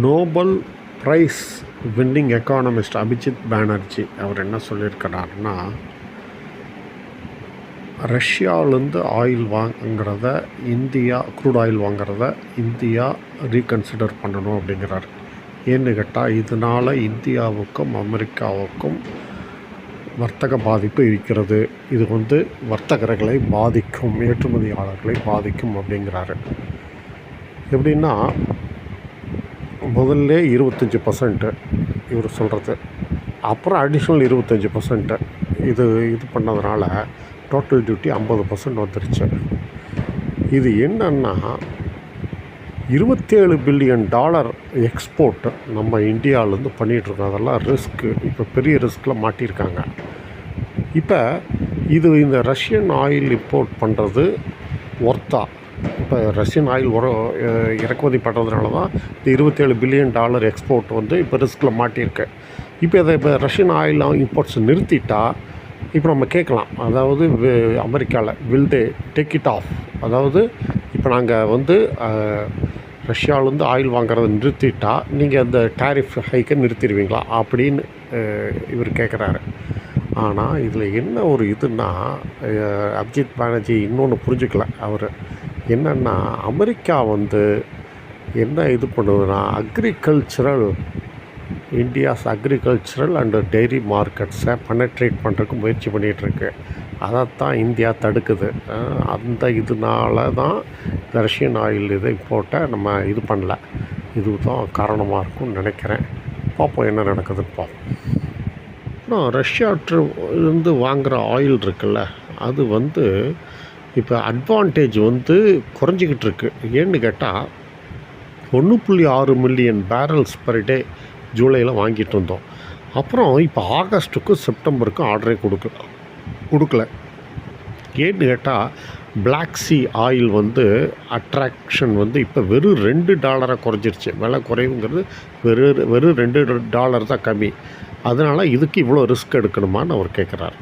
Nobel prize winning economist Abhijit Banerjee அவர் என்ன சொல்லியிருக்கிறாருன்னா ரஷ்யாவிலேருந்து ஆயில் வாங்குறத இந்தியா க்ரூட் ஆயில் வாங்குறத இந்தியா ரீகன்சிடர் பண்ணணும் அப்படிங்கிறார். ஏன்னு கேட்டால் இதனால் இந்தியாவுக்கும் அமெரிக்காவுக்கும் வர்த்தக பாதிப்பு இருக்கிறது. இது வந்து வர்த்தகர்களை பாதிக்கும் ஏற்றுமதியாளர்களை பாதிக்கும் அப்படிங்கிறாரு. எப்படின்னா முதல்ல இருபத்தஞ்சி பர்சன்ட்டு இவர் சொல்கிறது அப்புறம் அடிஷ்னல் இருபத்தஞ்சி பர்சன்ட்டு இது இது பண்ணதுனால டோட்டல் டியூட்டி ஐம்பது பர்சன்ட் வந்துருச்சு. இது என்னன்னா இருபத்தேழு பில்லியன் டாலர் எக்ஸ்போர்ட் நம்ம இந்தியாவிலேருந்து பண்ணிகிட்ருக்கோம் அதெல்லாம் ரிஸ்க்கு இப்போ பெரிய ரிஸ்கில் மாட்டியிருக்காங்க. இப்போ இது இந்த ரஷ்யன் ஆயில் இம்போர்ட் பண்ணுறது ஒர்த்தா இப்போ ரஷ்யன் ஆயில் உர இறக்குமதி பண்ணுறதுனால தான் இந்த இருபத்தேழு பில்லியன் டாலர் எக்ஸ்போர்ட் வந்து இப்போ ரிஸ்கில் மாட்டியிருக்கு. இப்போ இதை இப்போ ரஷ்யன் ஆயில் இம்போர்ட்ஸ் நிறுத்திட்டா இப்போ நம்ம கேட்கலாம். அதாவது அமெரிக்காவில் will they take it off அதாவது இப்போ நாங்கள் வந்து ரஷ்யாவிலேருந்து ஆயில் வாங்குறத நிறுத்திட்டா நீங்கள் அந்த டேரிஃப் ஹைக்கை நிறுத்திடுவீங்களா? அப்படின்னு இவர் கேட்குறாரு ஆனால் இதில் என்ன ஒரு இதுன்னா அபிஜித் பானர்ஜி இன்னொன்று புரிஞ்சுக்கல அவர். என்னென்னா அமெரிக்கா வந்து என்ன இது பண்ணுதுன்னா agricultural India's agricultural and dairy மார்க்கெட்ஸை penetrate பண்ணுறதுக்கு முயற்சி பண்ணிகிட்ருக்கு. அதைத்தான் இந்தியா தடுக்குது. அந்த இதனால தான் ரஷ்யன் ஆயில் இதை போட்ட நம்ம இது பண்ணல. இதுதான் காரணமாக இருக்கும்னு நினைக்கிறேன். பார்ப்போம் என்ன நடக்குதுன்னு பார்ப்போம். ஆனால் ரஷ்யா இருந்து வாங்குகிற ஆயில் இருக்குல்ல அது வந்து இப்போ அட்வான்டேஜ் வந்து குறைஞ்சிக்கிட்டு இருக்கு ஏன்னு கேட்டால் ஒன்று புள்ளி ஆறு மில்லியன் பேரல்ஸ் பர் டே ஜூலையில் வாங்கிட்டு இருந்தோம் அப்புறம் இப்போ ஆகஸ்ட்டுக்கும் செப்டம்பருக்கும் ஆர்டரே கொடுக்கல கொடுக்கல. ஏன்னு கேட்டால் Black சி ஆயில் வந்து அட்ராக்ஷன் வந்து இப்போ வெறும் ரெண்டு டாலராக குறைஞ்சிருச்சு. விலை குறைவுங்கிறது வெறும் வெறும் ரெண்டு டாலர் தான் கம்மி. அதனால் இதுக்கு இவ்வளோ ரிஸ்க் எடுக்கணுமான்னு அவர் கேட்குறாரு